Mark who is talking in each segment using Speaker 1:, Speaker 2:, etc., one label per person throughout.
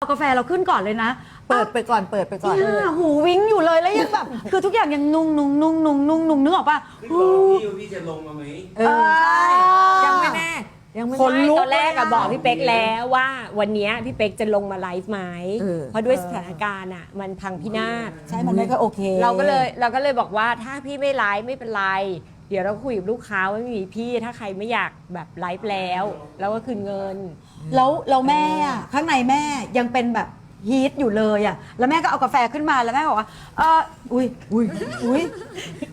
Speaker 1: เอากาแฟเราขึ้นก่อนเลยนะ
Speaker 2: เปิดไปก่อนเปิดไปก่อน
Speaker 1: เนี่ยหูวิ้งอยู่เลยแล้วยังแบบ คือทุกอย่างยังนุ่งนุ่งนุ่งนุ่งนุ่งนุ่งนึกออกปะ
Speaker 3: ขึ้นก่อนพี่ว่าพี่จะลงมาไหม
Speaker 2: เออใช่ยังไม่แน่ยังไม่
Speaker 1: คน
Speaker 2: แน่
Speaker 1: ลุก
Speaker 4: ตอนแรกอะ
Speaker 1: เลยอะ
Speaker 4: บอกพี่เป๊กแล้วว่าวันเนี้ยพี่เป๊กจะลงมาไลฟ์ไหม
Speaker 2: เออ
Speaker 4: เพราะด้วยสถานการณ์อะมันพังพินาศ
Speaker 1: ใช่มันไม่ค่อยโอเค
Speaker 4: เราก็เลยเราก็เลยบอกว่าถ้าพี่ไม่ไลฟ์ไม่เป็นไรเดี๋ยวเราคุยกับลูกค้าว่าไม่มีพี่ถ้าใครไม่อยากแบบไลฟ์แล้ว เราก็คืนเงิน
Speaker 1: แล้วเราแม่อะข้างในแม่ยังเป็นแบบฮีทอยู่เลยอะ แล้วแม่ก็เอากาแฟขึ้นมาแล้วแม่บอกว่าเอออุ้ยอุ้ยอุ้ย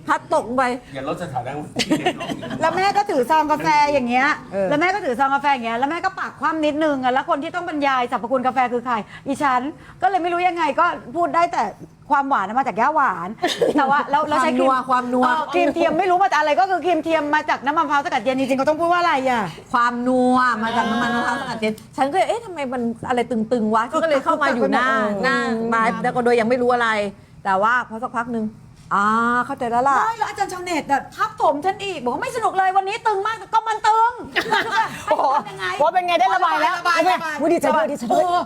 Speaker 2: พัดตกไป
Speaker 3: อย่าลดสถานะพี่เด็กลง
Speaker 1: แล้วแม่ก็ถือซองกาแฟอย่างเงี้ย
Speaker 2: เออ
Speaker 1: แล้วแม่ก็ถือซองกาแฟอย่างเงี้ย แล้วแม่ก็ปากคว่ำนิดนึงอะ แล้วคนที่ต้องบรรยายสรรพคุณกาแฟคือใคร อีฉัน ก็เลยไม่รู้ยังไงก็พูดได้แต่ ความหวานมาจากย่าหวาน แต่ว่าแล้วแล้วใช้ครี
Speaker 2: ความนัวความนัว
Speaker 1: เออครีมเทียมไม่รู้มาจากอะไรก็คือครีมเทียมมาจากน้ำมะพร้าวสกัดเย็นจริงๆเขาต้องพูดว่าอะไรอะ
Speaker 2: ความนัวมาจากน้ำมันมะพร้าวสกัดเย็นฉันก็เลยเอ๊ะทำไมมันอะไรตึงๆวะฉันก็เลยเข้ามาอยู่หน้าหน้าไม้แล้วก็โดยยังไม่รู้อะไร แต่ว่าพอสักพักหนึ่ง อ่าเข้าใจแล้วล่ะ
Speaker 1: ใช่แล้วอาจารย์ชาวเน็ตอะทับถมฉันอีก บอกว่าไม่สนุกเลยวันนี้ตึงมากก็มันตึงโอ้โหยังไง
Speaker 5: โอ้เป็นไงได้ระบายแล้ว
Speaker 1: ระบายระบาย
Speaker 5: อุ๊ยดีใจด้วยดีใจด้วย
Speaker 1: เออ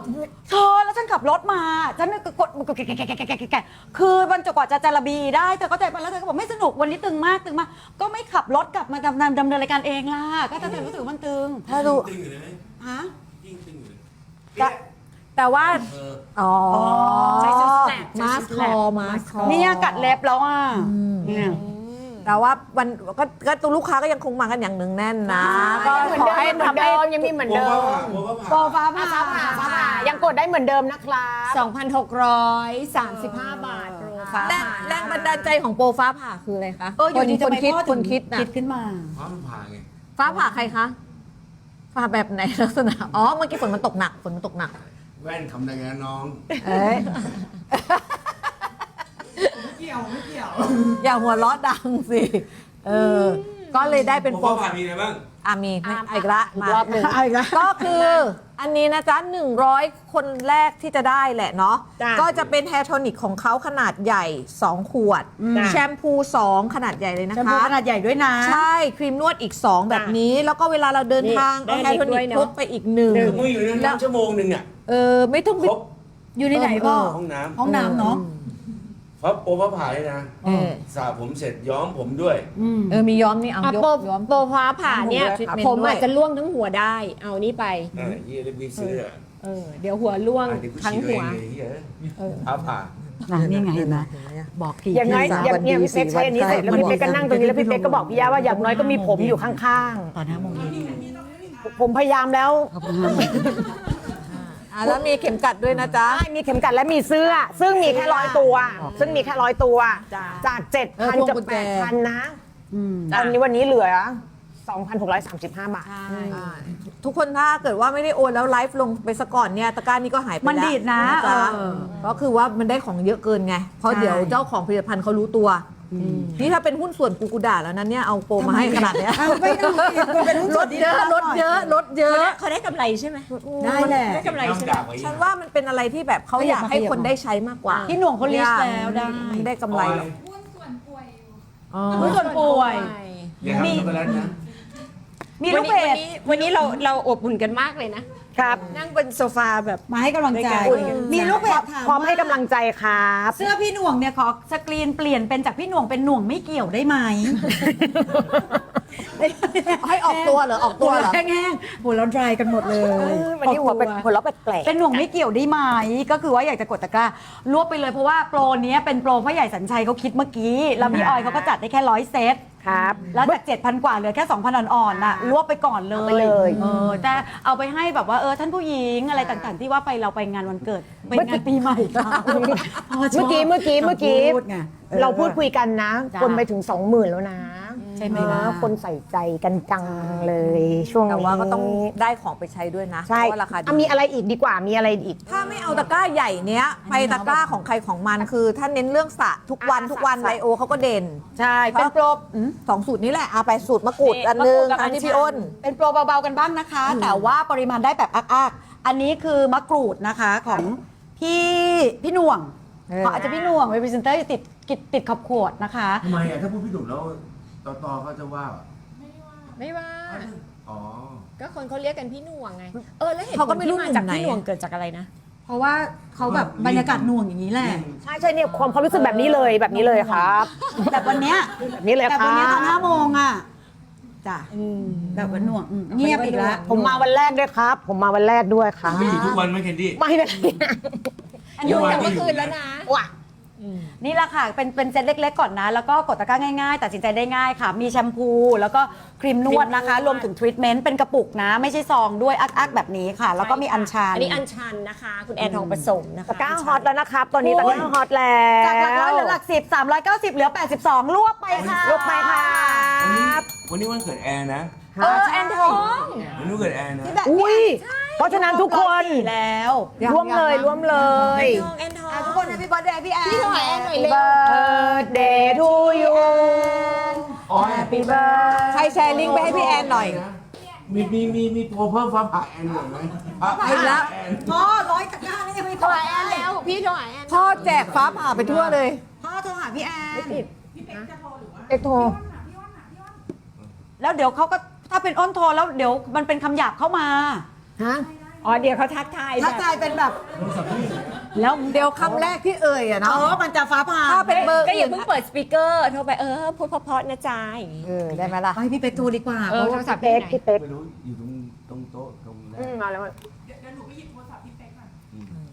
Speaker 1: เธอแล้วฉันขับรถมาฉันก็กดกดแกะแกะแกะแกะแกะแกะแกะคือมันจะกว่าจะจาระบีได้เธอก็ใจปะแล้วเธอก็บอกไม่สนุกวันนี้ตึงมากตึงมากก็ไม่ขับรถกลับมาดำเนินดำเนินรายการเองล่ะก็จะแต่รู้สึกว่ามันตึง
Speaker 2: ถ้าดู
Speaker 3: ตึงอยู่เลยไหม
Speaker 1: ฮะ
Speaker 3: ยิ่งตึงอยู่เลย
Speaker 2: แต่ แต่ว่า
Speaker 3: เออ
Speaker 2: อ๋อ
Speaker 4: ใช้ชุด snap
Speaker 2: มาส
Speaker 4: ใช้
Speaker 2: ค
Speaker 4: ชุด
Speaker 2: อ
Speaker 4: snap
Speaker 2: มาสคอ
Speaker 1: เนี่ยกัดเล็บแล้วอะเนี่ย
Speaker 2: แต่ว่าวันก็ก็ตัวลูกค้าก็ยังคงมากันอย่างหนึ่งแน่นนะ ก็
Speaker 5: เหมือน
Speaker 2: ขอ
Speaker 5: เดิ
Speaker 2: ให้
Speaker 5: มเหมือน
Speaker 2: ทำให้
Speaker 5: เดิมยังมีเหมือน
Speaker 3: โบ
Speaker 5: เดิ
Speaker 3: ฟ้ามผ่าโบฟ้า
Speaker 1: โป
Speaker 3: ผ่าร
Speaker 1: ฟ้าผ่า
Speaker 5: ฟ้าผ่าฟ้าผ่ายังกดได้เหมือนเดิมนะครับ
Speaker 4: 2,635 บาทโปรฟ้า
Speaker 2: แรง
Speaker 4: ผ่า
Speaker 2: แรงบันดาลใจของโปรฟ้าผ่าคืออะไรคะ
Speaker 1: เอออยู่ดี
Speaker 2: ค
Speaker 1: จะ
Speaker 2: น
Speaker 1: ไป
Speaker 2: คิด
Speaker 1: พ่อ
Speaker 2: ค
Speaker 1: ถึ
Speaker 2: น
Speaker 1: ง
Speaker 2: คิดนะ
Speaker 1: คิดขึ้นมา
Speaker 3: ฟ้ามันผ่าไง
Speaker 2: ฟ้าผ่าใครคะ ฟ้าแบบไหนลักษณะ อ๋อ เมื่อกี้ฝนมันตกหนัก ฝนมันตกหนัก
Speaker 3: แว่นคำดังนะน้อง
Speaker 2: เอ้ยอย่าหัวเราะดังสิ เออ ก็เลยได้เป็น
Speaker 3: โบ
Speaker 2: โปร
Speaker 3: ฟ้าผ่ามีอะไรบ้าง
Speaker 2: อามีไม่เอาอีกละมาร
Speaker 5: อบหนึ่ง
Speaker 1: เอาอีกแล้ว
Speaker 2: ก็คืออันนี้นะจ๊ะ 100 คนแรกที่จะได้แหละเนาะ
Speaker 4: จ้ะ
Speaker 2: ก็จะเป็นแฮร์โทนิกของเขาขนาดใหญ่ 2 ขวด
Speaker 4: จ้ะ
Speaker 2: แชมพู 2 ขนาดใหญ่เลยนะ
Speaker 1: แชมพู
Speaker 2: คะ
Speaker 1: ขนาดใหญ่ด้วยนะ
Speaker 2: ใช่ครีมนวดอีก 2 แบบนี้ แล้วก็เวลาเราเดิน
Speaker 4: นี่
Speaker 2: ทาง
Speaker 4: ได้
Speaker 2: เอาแฮร์โทนิ
Speaker 4: ด้วย
Speaker 2: ก
Speaker 4: เนอะ
Speaker 2: พกไปอีกหนึ่ง
Speaker 3: ถึงมืออยู่ในน้ำชั่วโมงหนึ่งอะ
Speaker 2: เออไม่ต้อง
Speaker 3: ค
Speaker 2: ไป
Speaker 3: รบ
Speaker 1: อยู่ในไหนพ่อ
Speaker 3: ห้องน้
Speaker 1: ห้องน้ำเนาะำ
Speaker 3: เพราะโบฟ้าผ่าเลยนะ
Speaker 2: เออ
Speaker 3: สระผมเสร็จย้อมผมด้วย
Speaker 2: เออมีย้อมนี่เอา
Speaker 4: อะ
Speaker 2: ยก
Speaker 4: โปร
Speaker 2: ย้อม
Speaker 4: โปรฟ้าผ่าเนี่ย
Speaker 2: ทำหัวด้วย
Speaker 4: ผม
Speaker 2: ด้วย
Speaker 4: อาจจะล่วงทั้งหัวได้ เอานี่ไป
Speaker 3: อ่ายี่รีบซื้ออะ
Speaker 4: เออ เดี๋ยวหัวล่วง
Speaker 3: อ่าเดี๋ยวกู
Speaker 4: ทั้ง
Speaker 3: ฉีดตัว
Speaker 4: หั
Speaker 3: เอ
Speaker 4: ว
Speaker 3: งเลยเหี้ยฟ้าผ่า
Speaker 1: น่ะนี่ไงเห็นไหมบอกกี่
Speaker 5: อย่างน้อย
Speaker 1: ที
Speaker 5: อย่างเนี่ยพี่เป๊กใช้อันนี้เสร็จแล้วพี่เป๊กก็นั่งตรงนี้แล้วพี่เป๊กก็บอกพี่ย่าว่าอย่างน้อยก็มีผมอยู่ข้าง
Speaker 1: ตอนห้าโมงเย็น
Speaker 5: ๆผมพยายามแล้ว
Speaker 1: ขอบคุณห้าโมงเย็น
Speaker 2: อะแล้วมีเข็มกัดด้วยนะจ๊ะ
Speaker 5: ใช่มีเข็มกัดและมีเสื้อ ซึ่งมีแค่ร้อยตัว ซึ่งมีแค่ร้อยตัว
Speaker 2: จ้ะ
Speaker 5: จากเจ็ด
Speaker 2: เออ
Speaker 5: พัน
Speaker 2: พวง
Speaker 5: จะ
Speaker 2: กุญ
Speaker 5: แป
Speaker 2: แจ
Speaker 5: ดพันนะ
Speaker 1: อืม
Speaker 5: ตอนนี้วันนี้เหลือ 2,635 บาท
Speaker 2: อ่าทุกคนถ้าเกิดว่าไม่ได้โอนแล้วไลฟ์ลงไปซะก่อนเนี่ยตะกร้านี้ก็หายไป
Speaker 1: มัน
Speaker 2: แล้ว
Speaker 1: ดีดนะ
Speaker 2: จ๊
Speaker 1: เออ
Speaker 2: ก็คือว่ามันได้ของเยอะเกินไง เพราะ
Speaker 1: ใช่
Speaker 2: เดี๋ยวเจ้าของผลิตภัณฑ์เขารู้ตัว นี่ถ้าเป็นหุ้นส่วนกูกูด่าแล้วนั้นเนี่ยเอาโปรมาให้ขนาดเนี้ย
Speaker 1: เอาไม่ต้องมันเป็นหุ้น
Speaker 2: ล
Speaker 1: ส่วน
Speaker 2: ด
Speaker 1: ที่
Speaker 2: เยอะลดเยอะลดเยอะ
Speaker 4: เขาได้กำไรใช่ไหม
Speaker 1: ได้แหละ
Speaker 4: ได้กำไรใช่ไหม
Speaker 3: น้ำด่าไว้
Speaker 2: ฉันว่ามันเป็นอะไรที่แบบเขา
Speaker 1: ขยับ
Speaker 2: อยากให้
Speaker 1: มาขยับ
Speaker 2: คน
Speaker 1: มา
Speaker 2: ได้ใช้มากกว่า
Speaker 1: พี่หน่วงเขาลิสต์แล้วได้
Speaker 2: ไม่ได้กำไรหรอกอ๋อ
Speaker 1: หุ้นส่วนป่วย
Speaker 3: อย่าทำช็อกโกแลตนะ
Speaker 1: มีลูกเพ
Speaker 4: วัน
Speaker 1: จ
Speaker 4: นี้วันนี้เราเราอบอุ่นกันมากเลยนะ
Speaker 5: ครับ
Speaker 4: นั่งบนโซฟาแบบ
Speaker 1: มาให้กำลังใจ
Speaker 4: ได้การคุยกัน
Speaker 1: มีลูกเพจถาม
Speaker 5: พร้อมให้
Speaker 1: ว่ากำ
Speaker 5: ลังใจครับ
Speaker 1: เสื้อพี่หน่วงเนี่ยขอสกรีนเปลี่ยนเป็นจากพี่หน่วงเป็นหน่วงไม่เกี่ยวได้ไหม
Speaker 2: ให้ออกตัวเหรอออกตัวเหรอ
Speaker 1: แห้งๆหัวเราะดรายกันหมดเลย
Speaker 5: วันนี้หัวเป็น
Speaker 1: ออกตัว
Speaker 5: หัวเราะแปลก
Speaker 1: เป็นหน่วงไม่เกี่ยวได้ไหมก็คือว่าอยากจะกดตะกร้ารวบไปเลยเพราะว่าโปรเนี้ยเป็นโปรพ่อใหญ่สัญชัยเขาคิดเมื่อกี้แล้วพี่ออยเขาก็จัดได้แค่ร้อยเซต
Speaker 5: ๆครับ
Speaker 1: แล้วจาก7,000 กว่าเหลือแค่ 2,000 อ่อนๆน่ะรวบไปก่อนเลย
Speaker 5: เอาไปเลย
Speaker 1: เออแต่เอาไปให้แบบว่าเออท่านผู้หญิงอะไรต่างๆ ที่ว่าไปเราไปงานวันเกิดไปงานปีใหม่ค่ะพชบ
Speaker 5: เมื่อกี้เมื่อกี้เมื่อกี้
Speaker 1: พูดไงออ
Speaker 5: เราพูดคุยกันนะ
Speaker 1: จ้ะ
Speaker 5: คนไปถึง20,000แล้วนะ
Speaker 1: ใช่ไหมล่ะ
Speaker 5: เออคนใส่ใจกันจังเลย ช่วงนี้
Speaker 2: แต่ว่าก็ต้องได้ของไปใช้ด้วยนะ
Speaker 5: ใช่
Speaker 2: เพราะว่าราคาดี
Speaker 5: อะมีอะไรอีกดีกว่ามีอะไรอีก
Speaker 2: ถ้าไม่เอาตะกร้าใหญ่เนี้ย ไปตะกร้าของใครของมันคือ ถ้าเน้นเรื่องสระทุกวัน
Speaker 5: อ่า
Speaker 2: ทุกวัน
Speaker 5: สระ
Speaker 2: ไลโอเขาก็เด่น
Speaker 1: ใช่เป็นโปรอืม
Speaker 2: สองสูตรนี้แหละเอาไปสูตรมะกรูดอันนึง
Speaker 4: มะกรูดกับ
Speaker 2: อันที่
Speaker 4: อัญชัน
Speaker 2: พี่อ้น
Speaker 1: เป็นโปรเบาๆกันบ้างนะคะ แต่ว่าปริมาณได้แบบอักๆอันนี้คือมะกรูดนะคะของพี่พี่หน่วง
Speaker 2: เออ
Speaker 1: เขาอาจจะพี่หน่วงเป็นพรีเซนเตอร์ติดติดติดขอบขวดนะคะ
Speaker 3: ทำไมอะถ้าพูดพี่หนุ่มแล้ว ต่อต่อเขาจะว่า
Speaker 4: ไม่ว่า
Speaker 3: อ๋อ
Speaker 4: ก็คนเขาเรียกกันพี่หน่วงไง เออแล้วเหตุ
Speaker 2: เขา
Speaker 4: ผ
Speaker 2: ก็
Speaker 4: ล
Speaker 2: ไม่รู้
Speaker 4: ที่มาจาก
Speaker 2: หนุ่มไหน
Speaker 4: พี่หน่วงเกิดจากอะไรนะ
Speaker 3: พ
Speaker 1: เพราะว่าเขาแบบบรรยากาศหน่วงอย่างนี้แหละ
Speaker 5: ใช่ใช่เนี่ยความความรู้สึกแบบนี้เลยแบบนี้เลยครับ
Speaker 1: แบบวันเนี้ย
Speaker 5: แบบนี้เลย
Speaker 1: แต่
Speaker 5: ค
Speaker 1: วัน
Speaker 5: รั
Speaker 1: เนี้ยตอนห้า
Speaker 5: บ
Speaker 1: โมงอะจ้ะแบบวันหน่วงอืมเงียบอีกแล้ว
Speaker 5: ผมมาวันแรกด้วยครับ ผมมาวันแรกด้วยครับ
Speaker 3: ไม่อยู่ทุกวันไหมแคนดี้
Speaker 5: ไม่เป็นไร
Speaker 4: อยู่แต่เมื่อคืนแล้วนะ
Speaker 5: ว่ะ
Speaker 1: นี่แหละค่ะ เป็นเป็นเซตเล็ก ๆ ก่อนนะ แล้วก็กดตะกร้าง่ายๆ ตัดสินใจได้ง่ายค่ะ มีแชมพู แล้วก็ครีมนวดนะคะ รวมถึงทรีทเมนต์เป็นกระปุกนะ ไม่ใช่ซองด้วยอักๆแบบนี้ค่ะ แล้วก็มีอัญชัน
Speaker 4: อันนี้อัญชันนะคะ คุณแอนทองผสมนะคะ
Speaker 5: ตะกร้าฮอตแล้วนะครับ ตอนนี้ตะกร้าฮอตแล้ว
Speaker 1: จากหลักร้อยเหลือหลักสิบสามร้อยเก้าสิบเหลือแปดสิบสองรวบไปค่ะ
Speaker 5: รวบไปค่ะ
Speaker 3: วันนี้วันนี้วันเกิดแอนนะ
Speaker 1: เออแอนทอง
Speaker 3: วันนี้วันเกิดแอนนะ
Speaker 1: ที่แบบ
Speaker 5: อุ้ย เพราะฉะนั้นทุกคน
Speaker 1: แล้ว
Speaker 5: ร่วมเลยร่วมเลย
Speaker 4: ทองแอนทอง
Speaker 1: อะทุกคนให้พี่บอสเดย์พี่แอน
Speaker 4: พี่ถอยแอนหน่อยเร็ว
Speaker 5: birthday to you
Speaker 3: อ๋อ
Speaker 5: happy birthday
Speaker 2: ใครแชร์ลิงก์ไปให้พี่แอนหน่อย
Speaker 3: มีมีมีมีโปรเพิ่มฟ้าผ่าแอนหน่อยไหมฟ้าผ่า
Speaker 2: เห็นแล้ว
Speaker 3: แอน
Speaker 1: พ่อร้อยตะกร้านี่ยังไม่พ
Speaker 4: ถ
Speaker 1: อ
Speaker 4: อยแอนแล้วพี่ถอยแอน
Speaker 2: พ่อแจกฟ้าผ่าไปทั่วเลย
Speaker 1: พ่อโทรหาพี่แอน
Speaker 5: เอ็กโทร
Speaker 1: แล้วเดี๋ยวเขาก็ถ้าเป็นอ้นโทรแล้วเดี๋ยวมันเป็นคำหยาบเข้ามา
Speaker 5: ฮะ
Speaker 4: อ๋อเดี๋ยวเขาทักทาย
Speaker 1: ถ้าทายเป็นแบบ
Speaker 2: แล้วเดี๋ยวคำแรกที่เอ่ยอะ
Speaker 1: เอ
Speaker 2: เนาะ
Speaker 1: อมันจะฟ้าผ่า
Speaker 2: ถ้าเป็นเบอร์
Speaker 4: ก็อย่า
Speaker 2: อื่น
Speaker 4: เพิ่งเปิดสปีกเกอร์โทรไปเออพูดเพราะๆนะจ๊ะอย่างงี้
Speaker 2: เออได้ไหมล่ะ
Speaker 1: ให้พี่เป๊กโทรดีกว่า
Speaker 4: เออ
Speaker 1: เพราะ
Speaker 4: โท
Speaker 1: ว่าร
Speaker 4: ศัพท์
Speaker 5: เป๊
Speaker 4: พี่
Speaker 5: ก
Speaker 4: ไหน
Speaker 5: พี่เป๊ก
Speaker 3: ไม่รู้อยู่ตรงตรงโต๊ะตรงนั้น
Speaker 5: อืมมาแล้ว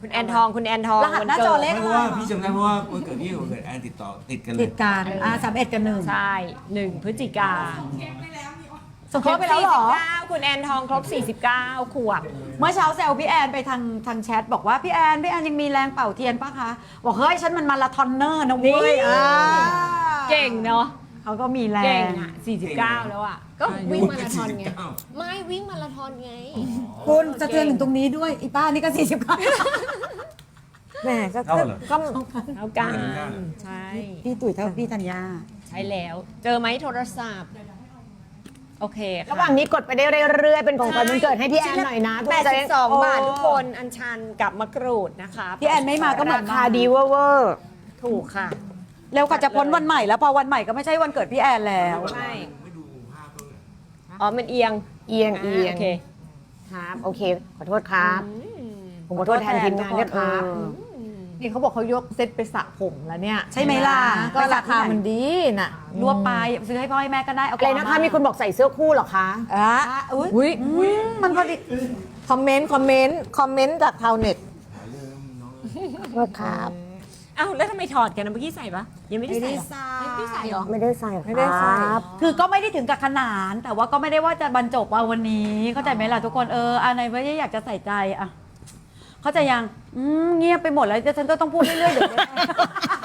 Speaker 4: คุณแอนทองคุณแอนทอง
Speaker 1: รหัสหน้าจอเลข
Speaker 3: ไม่เพราะว่าพี่จำได้เพราะว่าวันเกิดพี่กับวันเกิดแอนติดต่อติดกันเล
Speaker 1: ติ
Speaker 3: ย
Speaker 1: ดการอ่าสามเอ็ดกับหนึ่ง
Speaker 4: ใช่หนึ่งพฤศจิกา
Speaker 1: ส่งเข้าไปแล้วเหรอ
Speaker 4: 49คุณแอนทองครบ 49 ขวบ
Speaker 1: เมื่อเช้าแซวพี่แอนไปทางทางแชทบอกว่าพี่แอนพี่แอนยังมีแรงเป่าเทียนปะคะ บอกเฮ้ยฉันมันมาราธอนเนอร์นะเว้ย
Speaker 4: นี่
Speaker 1: อ่า
Speaker 4: เก่งเนาะ
Speaker 1: เขาก็มีแร
Speaker 4: เก่ง
Speaker 1: ง
Speaker 4: อะ 49 แล้วอะ ก็วิ่งมาราธอนไง ไม่วิ่งมาราธอนไง
Speaker 1: คุณสะเทือนถึงตรงนี้ด้วยอีป้านี่ก็สี่สิบเก้า
Speaker 2: แหม่ก็
Speaker 3: เท่าเหรอ
Speaker 2: ก็
Speaker 4: เท่ากัน ใช่
Speaker 1: พี่ตุ๋ยเท่าพี่ธัญญา
Speaker 4: ใช่แล้ว เจอไหมโทรศัพท์ โอเคค่ะ
Speaker 5: ระหว่างนี้กดไปได้เรื่อยๆ เป็นของขวัญวันเกิดให้พี่แอนหน่อยนะ
Speaker 4: 82 บาททุกคนอัญชันกับมะกรูดนะคะ
Speaker 1: พี่แอนไม่มาก็เหมื
Speaker 5: รา
Speaker 1: อน
Speaker 5: คาดีเวอร์
Speaker 4: ถูกค่ะ
Speaker 1: เร็วกว่าจะพ้นวันใหม่แล้วพอวันใหม่ก็ไม่ใช่วันเกิดพี่แอนแล้ว
Speaker 4: ใช่
Speaker 3: ไม่ดูภาพตรงไหน
Speaker 4: อ๋อ มันเอียง
Speaker 5: เอียงเอียง
Speaker 4: โอเค
Speaker 5: ครับ โอเค ขอโทษครับ ผมขอโทษแทนทีมงานด้วยครับ
Speaker 2: นี่เขาบอกเขายกเซตไปสระผมแล้วเนี่ย
Speaker 1: ใช่ไหมล่ะ
Speaker 2: ก็ราคามันดีน่ะ
Speaker 1: รวบไปซื้อให้พ่อให้แม่ก็ได้เอา
Speaker 5: อะไรนะคะมีคนบอกใส่เสื้อคู่เหรอคะ
Speaker 2: อะ
Speaker 1: อะอุ้ย
Speaker 2: อุ้ย
Speaker 1: อืมมันพอดี
Speaker 2: คอมเมนต์คอมเมนต์คอมเมนต์จากชาวเน็ต
Speaker 5: ขอโทษครับ
Speaker 4: เอ้าแล้วทำไมถอดกันนะเมื่อกี้ใส่ปะยังไม่ได้ใส่เหรอไม่ได้ใส่เหรอ
Speaker 5: ไม่ได้ใส่
Speaker 2: ไม่ได้ใส่
Speaker 5: ครับ
Speaker 1: คือก็ไม่ได้ถึงกับขนาดแต่ว่าก็ไม่ได้ว่าจะบรรจบเอาวันนี้เข้าใจไหมล่ะทุกคนเอออันไหนว่าอยากจะใส่ใจอะ เข้าใจยังอืมเงียบไปหมดแล้วเดี๋ยวฉันก็ต้องพูดเรื่อยๆเดี๋ยว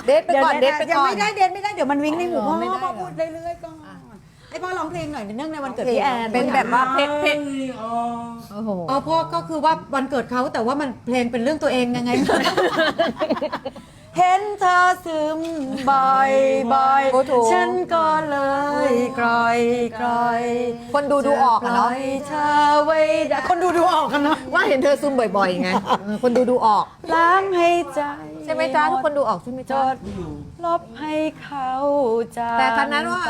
Speaker 2: เดทไปก่อนเดทไป
Speaker 1: ยัง
Speaker 2: ก่อน
Speaker 1: ไม่ได้เดทไม่ได้เดี๋ยวมันวิ่งในหูพ่อ
Speaker 2: ไม่ได้
Speaker 1: พ่อพูดเรื่อยๆก่อนให้พ่อร้องเพลงหน่อยเนื่องในวันเกิดพี่แอน
Speaker 2: เป็นแบบว่าเพลงเพลง
Speaker 3: อ๋อ
Speaker 2: โอ้โห
Speaker 1: อ๋อพ่อก็คือว่าวันเกิดเขาแต่ว่ามันเพลงเป็นเรื่องตัวเองยังไง เห็นเธอซึมบ่อยบ่อย
Speaker 2: โอ้โถ
Speaker 1: ฉันก็เลยกรอยกรอย
Speaker 2: คนดูดูออกอะเนาะ
Speaker 1: จปล่ยเธอไว้ได้คนดูดูออกกันเนาะ
Speaker 2: ว่าเห็นเธอซึมบ่อยๆไงเออคนดูดูออก
Speaker 1: ล้างให้ใจ
Speaker 2: ใช่ไหมจ๊ะทุกคนดูออกใช่ไหม
Speaker 1: จ
Speaker 2: จ๊ะ
Speaker 1: ด ลบให้เขาใจ
Speaker 2: แต่ครั้นั้นว่า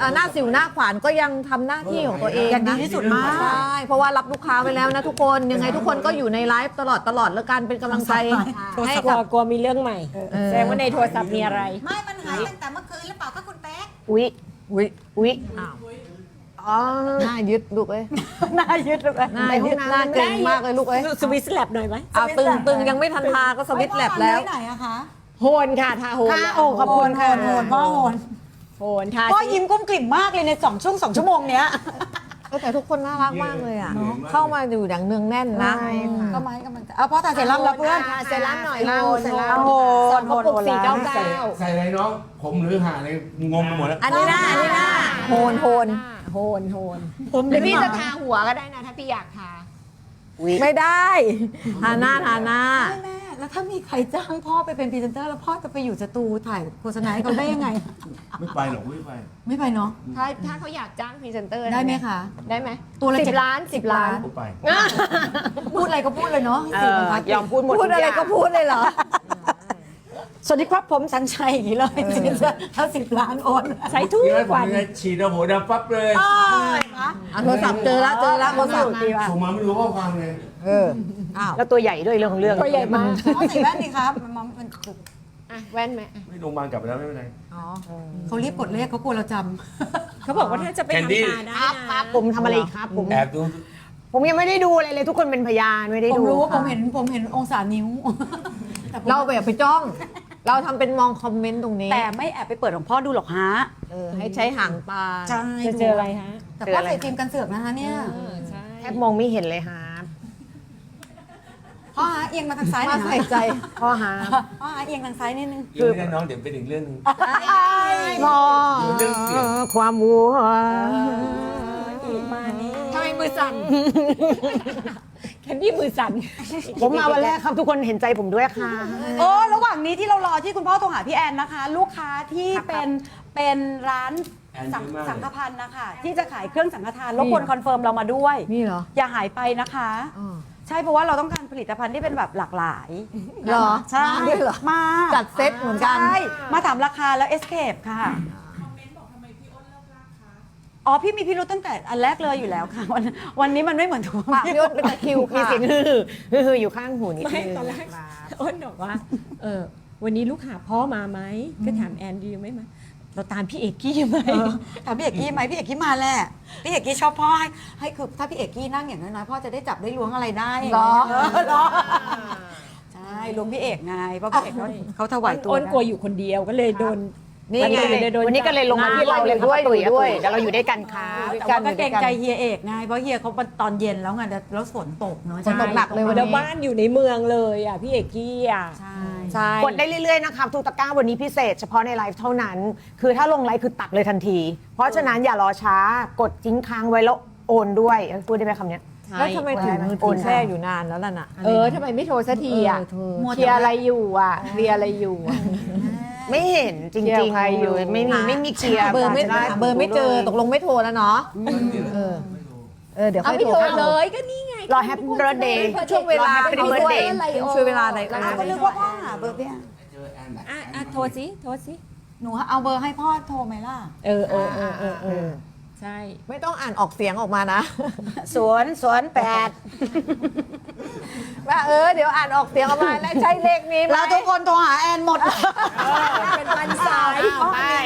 Speaker 2: อ่าหน้าสิวหน้าขวานก็ยังทำหน้าที่ของตัวเอง
Speaker 1: อย่างดี
Speaker 2: นะ
Speaker 1: ที่สุดมาก
Speaker 2: ใช่เพราะว่ารับลูกค้าไปแล้วนะทุกคนยังไงทุกคนก็อยู่ในไลฟ์ตลอดตลอดแล้วกันเป็นกำลังใจให้
Speaker 4: กลั
Speaker 2: กั
Speaker 4: ว
Speaker 2: บ
Speaker 4: กลัวมีเรื่องใหม่
Speaker 2: เออ
Speaker 4: แสดงว่าในโทรศัพท์มีอะไร
Speaker 1: ไม่ มันหายตั้งแต่เมื่อคืนหรือเปล่าก็คุณแป๊ก
Speaker 5: อุ๊ย
Speaker 2: อุ้ย
Speaker 5: อุ๊ย
Speaker 2: อ้าว
Speaker 5: อ๋อ
Speaker 2: หน้ายึดลูกเอ้ย
Speaker 1: หน้ายึดเลย
Speaker 2: หน้ายึดหน้าเก่งมากเลยลูกเอ้ย
Speaker 4: สวิสแลบหน่อยไหม
Speaker 2: เอาตึงตึงยังไม่ทันทาก็สวิตช์แลบแล้ว
Speaker 1: ไหนอะคะ
Speaker 4: โหนค่ะทาโหน
Speaker 5: ค่ะโอ้ขอบคุณค่ะ
Speaker 1: โหนพ่อโหน
Speaker 4: โหนทา
Speaker 1: พ่อยิ้มกุ้มกลิ่มมากเลยในสองช่วงสองชั่วโมงเนี้ย
Speaker 2: เออแต่ทุกคนน่ารักมากเลยอะ เข้ามาอยู่อย่างเนืองแน่นนะ
Speaker 5: ใช่ค่ะ
Speaker 1: ก็ไม่ก็มันเอาพ่อทาเซรั่มแล้วเพื่อน
Speaker 5: ทาเซรั่มหน่อย
Speaker 2: เซรั่ม
Speaker 5: เซรั่ม
Speaker 1: โห
Speaker 4: สอน
Speaker 1: น
Speaker 4: กระปุกสี่เก้าเก้า
Speaker 3: ใส่อะไรน้องผมหรือหาอะไรงงไปหมดแล้ว
Speaker 2: อันนี้หน้าอันนี้หน้าโหนโหน
Speaker 4: โหนโหน
Speaker 1: ผม
Speaker 4: เดี๋ยวพี่จะทาหัวก็ได้นะถ้าพี่อยากทา
Speaker 2: ไม่ได้ทาหน้าทาหน้า
Speaker 1: ไม่ แม่แล้วถ้ามีใครจ้างพ่อไปเป็นพรีเซนเตอร์แล้วพ่อจะไปอยู่สตูถ่ายโฆษณาให้เขาได้ยังไง
Speaker 3: ไม่ไปหรอกไม่ไป
Speaker 1: ไม่ไปเนาะ
Speaker 4: ถ้าถ้าเขาอยากจ้างพรีเซนเตอร์
Speaker 1: ได้ไหมคะ
Speaker 4: ได้ไหม
Speaker 1: ตัวละ
Speaker 4: สิ
Speaker 1: เจ็
Speaker 4: บ
Speaker 1: ด
Speaker 4: ล้านสิบล้าน
Speaker 3: ไม่ไป
Speaker 1: พูดอะไรก็พูดเลยเนาะให้
Speaker 4: เอ
Speaker 1: สื่อ
Speaker 4: อ
Speaker 1: มันพัด
Speaker 4: ยอมพูดหมด
Speaker 2: พูดอะไรก็พูดเลยเหรอ
Speaker 1: สวัสดีครับผมสันชัยอย่างนี้เลยเท่าสิบล้านโอน
Speaker 4: ใช้ทุก
Speaker 3: ทีแรกผม
Speaker 4: วัน
Speaker 3: จะฉีดเอาหัวดำปั๊บเลย
Speaker 1: อ้าวนะ
Speaker 2: อะโทรศัพท์เจอแล้วเจอแล้วโทรศัพท์มา
Speaker 3: ส่งมาไม่รู้ข้อความเลย
Speaker 2: เอออ้าว
Speaker 5: แล้วตัวใหญ่ด้วยเรื่องของเรื่อง
Speaker 4: ตัวใหญ่มาก
Speaker 1: เขาใส่แว่นดีครับมันมองมัน
Speaker 4: อะแว่นไหมอะ
Speaker 3: ไม่โรงพยาบาลกลับไปแล้วไม่เป็นไร
Speaker 2: อ๋อ
Speaker 1: เขารีบกดเลขเขากลัวเราจำ
Speaker 4: เขาบอกว่าถ้าจะไป
Speaker 3: แคนดี้
Speaker 4: ทำตาได้
Speaker 5: ครับ
Speaker 4: นะครับ
Speaker 5: ผมทำอะไรอีกครับผม
Speaker 3: แอบดู
Speaker 5: ผมยังไม่ได้ดูอะไรเลยทุกคนเป็นพยานไม่ได้
Speaker 1: ผม
Speaker 5: ดู
Speaker 1: รู้
Speaker 5: ค่ะ
Speaker 1: ผมเห็นผมเห็นองศานิ้วแต่ผม
Speaker 2: เราแบบไปจ้อง เราทำเป็นมองคอมเมนต์ตรงนี้
Speaker 1: แต่ไม่แอบไปเปิดของพ่อดูหรอกฮะ
Speaker 2: เออให้ใช้หางตา
Speaker 1: ใช่
Speaker 4: จะเจออะไรฮะ
Speaker 1: แต่พ่อใส่ฟิล์มกันเสือกนะคะเนี่ย
Speaker 4: เออใช่
Speaker 5: แทบมองไม่เห็นเลยฮะ
Speaker 1: พ่อฮะเอียงมาทางซ้ายหน่
Speaker 2: มา
Speaker 1: อยนะ
Speaker 2: ใส่ใจ
Speaker 5: พ่อฮะ
Speaker 1: พ่อฮะเอียงทางซ้ายนิดนึง
Speaker 3: เรื่องนี้น้องเดี๋ยวเป็นอีกเรื่องหนึง
Speaker 5: พ่อ
Speaker 3: เรื่องเสียง
Speaker 5: ความวัว
Speaker 4: มานี่ทำไมมือสั่น แคนดี้มือสั่น
Speaker 5: ผมมาวันแรกครับทุกคนเห็นใจผมด้วยค่ะ
Speaker 1: โอ้ ระหว่างนี้ที่เรารอที่คุณพ่อโทรหาพี่แอนนะคะ ลูกค้าที่
Speaker 5: ครับ
Speaker 1: เป็นเป็นร้าน
Speaker 3: แอน
Speaker 1: สัง
Speaker 3: เยอะมาก
Speaker 1: สังฆพันธ์นะคะที่จะขายเครื่องสังฆทานรบกวนคอนเฟิร์มเรามาด้วย
Speaker 2: นี่เหรอ
Speaker 1: อย่าหายไปนะคะ
Speaker 2: อ๋อ
Speaker 1: ใช่เพราะว่าเราต้องการผลิตภัณฑ์ที่เป็นแบบหลากหลาย
Speaker 2: เหรอ
Speaker 1: ใช่
Speaker 2: มาด้วยเหรอ
Speaker 1: มา
Speaker 2: จัดเซ็ตเหมือนกัน
Speaker 1: ใช่มาถามราคาแล้วเอสเคปค่ะ อ๋อ พี่มีพิรุธตั้งแต่อันแรกเลยอยู่แล้วค่ะ วันวันนี้มันไม่เหมือนทุก
Speaker 2: ปากพี่อ้นเป็นตะคริว
Speaker 5: มี
Speaker 2: ค่ะ
Speaker 5: เสียงฮือฮือฮืออยู่ข้างหูนิด
Speaker 4: ไม่
Speaker 5: นึง
Speaker 4: ตอนแรกอ้นบอกว่า เออ วันนี้ลูกหาพ่อมาไหม ก็ถามแอนดีไหมมา เราตามพี่เอกกี้ไหม
Speaker 1: ถามพี่เอกกี้ไหมพี่เอกกี้มาแหละพี่เอกกี้ชอบพ่อให้ให้คือถ้าพี่เอกกี้นั่งอย่างน้อยๆพ่อจะได้จับได้ล้วงอะไรได้
Speaker 2: เหรอ
Speaker 1: เออเหรอใช่ล้วงพี่เอกไงเพราะพี่เอกเขาเขาถวายตัว
Speaker 4: อ้นกลัว
Speaker 1: ได้
Speaker 4: อยู่คนเดียวก็เลยโดน
Speaker 5: นี่ไง
Speaker 4: วันนี้โดน
Speaker 5: วันนี้ก็เลยลงมาที่เราเลยครับ
Speaker 2: ด้วย
Speaker 5: ตุ๋ย
Speaker 2: ด้วย
Speaker 5: เดี๋ยวเราอยู่ด้วยกันครับ
Speaker 1: แต่ว่าก็เกรงใจเฮียเอกไงเพราะเฮียเขาตอนเย็นแล้วไงแล้วฝนตกเนาะ
Speaker 2: ฝนตกหนักเลยวัน
Speaker 4: แล้
Speaker 2: นี้
Speaker 4: วบ้านอยู่ในเมืองเลยอะพี่เอกกี้อะ
Speaker 1: ใช่
Speaker 4: ใช่
Speaker 5: กดได้เรื่อยๆนะครับทุกตะกร้าวันนี้พิเศษ เฉพาะในไลฟ์เท่านั้น คือถ้าลงไลฟ์คือตัดเลยทันที เพราะฉะนั้นอย่ารอช้ากดทิ้งค้างไว้แล้วโอนด้วยพูดได้ไหมคำเนี้ย
Speaker 2: แล้วทำไมถึง
Speaker 5: โอน
Speaker 2: แช่อยู่นานแล้วล่ะน่ะ
Speaker 4: เออทำไมไม่โทรสักทีอะ
Speaker 2: เออโทร
Speaker 1: มัว
Speaker 4: เคลียร์อะไรอยู่อะเคลียร์อะไรอยู่อะ
Speaker 5: ไม่เห็นจ
Speaker 4: เคลีย
Speaker 5: ริ
Speaker 4: ร์
Speaker 5: ง
Speaker 4: ใคร
Speaker 5: ๆ
Speaker 4: อยู่
Speaker 5: เลยไม่มีไม่มีเคลียร์
Speaker 2: เบอร์ไม่
Speaker 5: ด้
Speaker 2: หาเบอร์ไม่เจอตกลงไม่โทรแล้วเนาะเออเออเดี๋ยว
Speaker 4: เอา
Speaker 2: ค่อย
Speaker 4: ไม่
Speaker 2: โทร
Speaker 4: โทรเลยก็นี่ไง
Speaker 5: รอ Happy Birthday
Speaker 2: ช่วงเวลา
Speaker 5: Happy
Speaker 2: เป็นช่วง
Speaker 5: Birthday
Speaker 2: อะไรช่วงเวลาอะไรเอ
Speaker 1: อ้าว
Speaker 2: อ
Speaker 1: ก็นึกว่าพ่อหาเบอร์พี่แอน
Speaker 3: เจอแอนแบบ
Speaker 4: อะอะโทรสิโทรสิ
Speaker 1: หนูเอาเบอร์ให้พ่อโทรไหมล่ะ
Speaker 4: เออเออเออเออเออ ใช่
Speaker 2: ไม่ต้องอ่านออกเสียงออกมานะ
Speaker 1: สวนสวนแปด
Speaker 2: ว่าเออเดี๋ยวอ่านออกเสียงออกมาแล้วใช่เลขนี้ไหม
Speaker 1: เราทุกคนโทรหาแอนหมด
Speaker 4: เป็นวันสาย